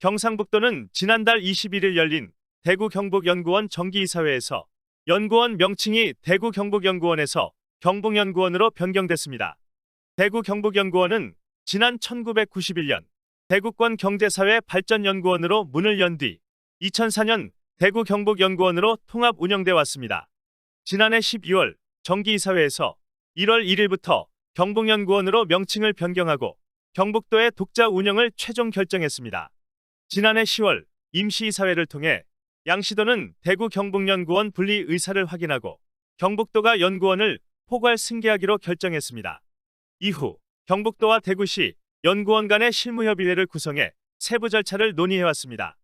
경상북도는 지난달 21일 열린 대구 경북연구원 정기이사회에서 연구원 명칭이 대구 경북연구원에서 경북연구원으로 변경됐습니다. 대구 경북연구원은 지난 1991년 대구권 경제사회 발전연구원으로 문을 연 뒤 2004년 대구 경북연구원으로 통합 운영돼 왔습니다. 지난해 12월 정기이사회에서 1월 1일부터 경북연구원으로 명칭을 변경하고 경북도의 독자 운영을 최종 결정했습니다. 지난해 10월 임시이사회를 통해 양시도는 대구 경북연구원 분리 의사를 확인하고 경북도가 연구원을 포괄 승계하기로 결정했습니다. 이후 경북도와 대구시 연구원 간의 실무협의회를 구성해 세부 절차를 논의해왔습니다.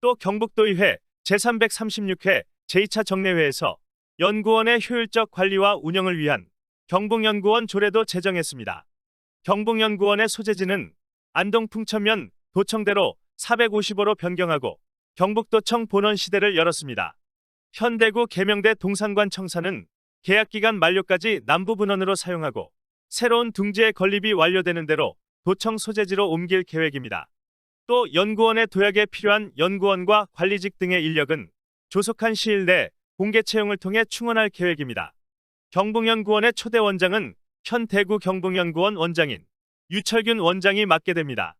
또 경북도의회 제336회 제2차 정례회에서 연구원의 효율적 관리와 운영을 위한 경북연구원 조례도 제정했습니다. 경북연구원의 소재지는 안동 풍천면 도청대로 455로 변경하고 경북도청 본원 시대를 열었습니다. 현대구 계명대 동산관 청사는 계약기간 만료까지 남부분원으로 사용하고 새로운 둥지의 건립이 완료되는 대로 도청 소재지로 옮길 계획입니다. 또 연구원의 도약에 필요한 연구원과 관리직 등의 인력은 조속한 시일 내 공개 채용을 통해 충원할 계획입니다. 경북연구원의 초대 원장은 현 대구 경북연구원 원장인 유철균 원장이 맡게 됩니다.